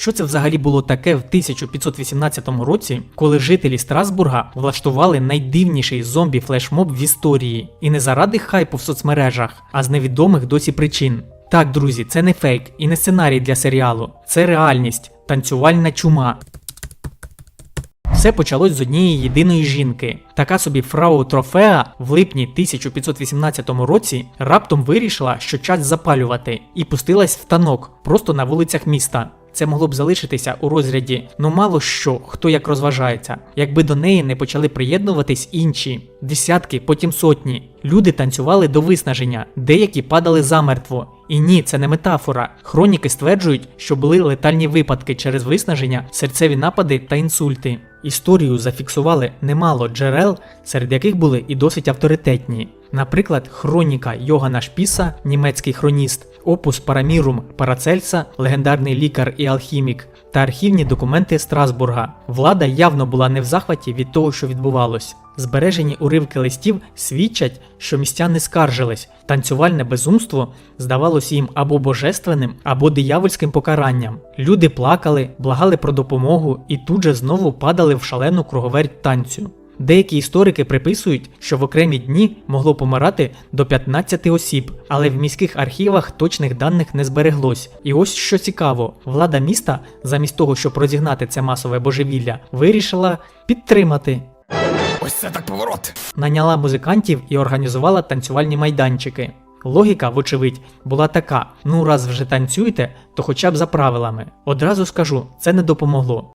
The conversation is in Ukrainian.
що це взагалі було таке в 1518 році, коли жителі Страсбурга влаштували найдивніший зомбі-флешмоб в історії, і не заради хайпу в соцмережах, а з невідомих досі причин. Так, друзі, це не фейк і не сценарій для серіалу, це реальність, танцювальна чума. Все почалось з однієї єдиної жінки. Така собі фрау Трофеа в липні 1518 році раптом вирішила, що час запалювати, і пустилась в танок просто на вулицях міста. Це могло б залишитися у розряді ну мало що, хто як розважається, якби до неї не почали приєднуватись інші десятки, потім сотні. Люди танцювали до виснаження, деякі падали замертво. І ні, це не метафора. Хроніки стверджують, що були летальні випадки через виснаження, серцеві напади та інсульти. Історію зафіксували немало джерел, серед яких були і досить авторитетні. Наприклад, хроніка Йогана Шпіса, німецький хроніст, опус Парамірум Парацельса, легендарний лікар і алхімік, та архівні документи Страсбурга. Влада явно була не в захваті від того, що відбувалось. Збережені уривки листів свідчать, що містяни скаржились, танцювальне безумство здавалося їм або божественним, або диявольським покаранням. Люди плакали, благали про допомогу і тут же знову падали в шалену круговерть танцю. Деякі історики приписують, що в окремі дні могло помирати до 15 осіб, але в міських архівах точних даних не збереглось. І ось що цікаво, влада міста, замість того, щоб розігнати це масове божевілля, вирішила підтримати. Це так поворот. Наняла музикантів і організувала танцювальні майданчики. Логіка, вочевидь, була така: ну раз вже танцюєте, то хоча б за правилами. Одразу скажу, це не допомогло.